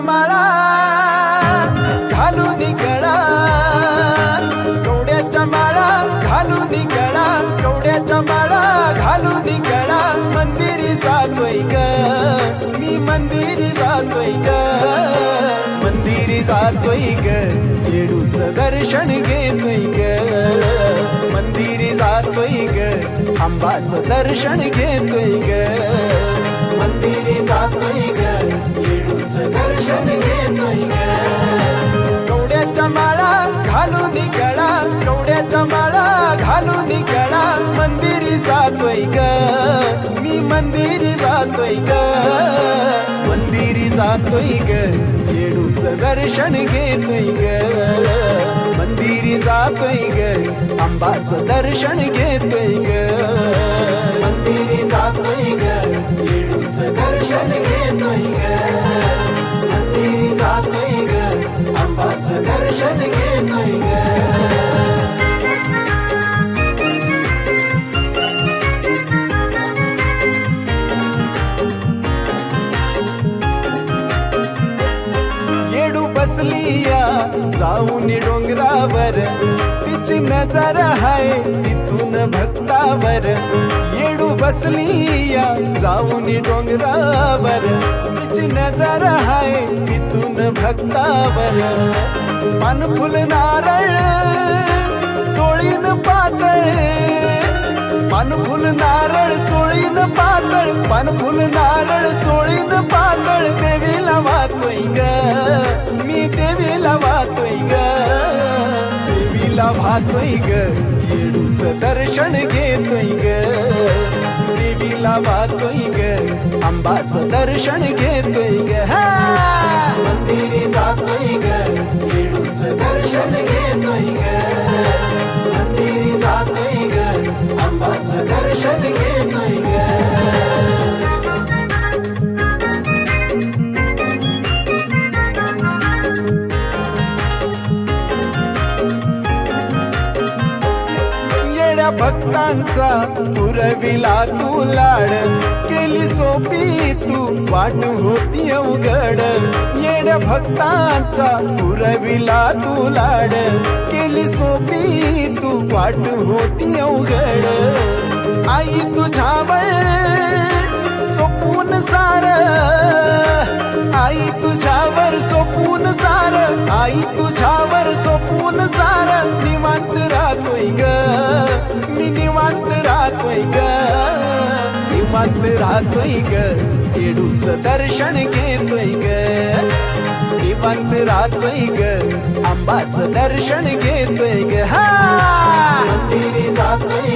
माळा घालून गळा कवड्याच्या माळा घालून गळा कवड्याच्या माळा घालून गळा मंदिरी जातोय ग मी मंदिरी जातोय ग. मंदिरी जातोय ग येडूचं दर्शन घेतोय ग. मंदिरी जातोय ग आंबाचं दर्शन घेतोय ग. मंदिरी जातोय ग. माळा घालून गळा मंदिरी जातोय ग. मी मंदिरी जातोय ग. मंदिरी जातोय ग. येडूच दर्शन घेतोय ग. मंदिरी जातोय ग. आंबाचं दर्शन घेतोय ग. मंदिरी जातोय ग. येडूचं दर्शन घेतोय ग. मंदिरी जातोय ग. आंबाचं दर्शन घेतोय ग. जाऊन डोंगरावर. तिची नजर हाय तिथून भक्तावर. येडू बसलिया जाऊन डोंगरावर. तिची नजर हाय तिथून भक्तावर. मन नारळ चोळीन पातळ पाहतोय ग. येडूच दर्शन घेतोय ग. देवीला वाहतोय ग. आंबाचं दर्शन घेतोय ग. हा! मंदिरी जातोय ग. भक्तांचा पुरविला तू लाड. केली सोपी तू वाट होती अवघड. येड्या भक्तांचा पुरविला तू लाड. केली सोपी तू वाट होती अवघड. आई तुझ्यावर जातोय ग. येडूच दर्शन घेतोय ग. निवांत राहतोय ग. आंबाच दर्शन घेतोय ग. हा! मंदिरी जातोय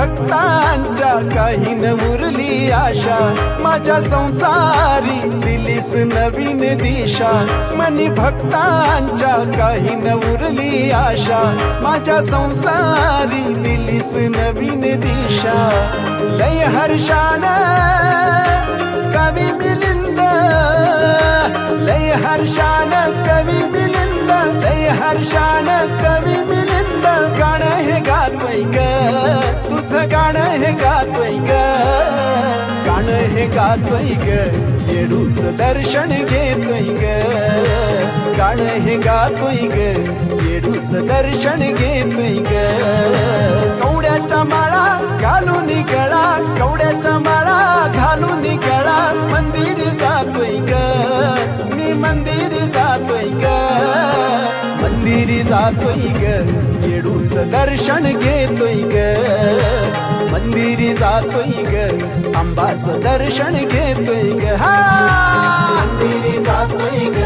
भक्तांच्या काही न उरली आशा. माझ्या संसारी दिलीस नवीन दिशा. मनी भक्तांच्या काही न उरली आशा. माझ्या संसारी दिलीस नवीन दिशा. लय हर्षान कवी मिलिंद लय हर्षान कवी मिलिंद लय हर्षान कवी मिलिंद. गाणं हे गातोय ग. तुझं गाणं हे गातोय ग. गाणं हे गातोय ग. येडूच दर्शन घेतोय ग. गाणं हे गातोय ग. येडूच दर्शन घेतोय जातोय ग. येडूच दर्शन घेतोय ग. मंदिरी जातोय ग. आंबाचं दर्शन घेतोय ग. हा! मंदिरी जातोय ग.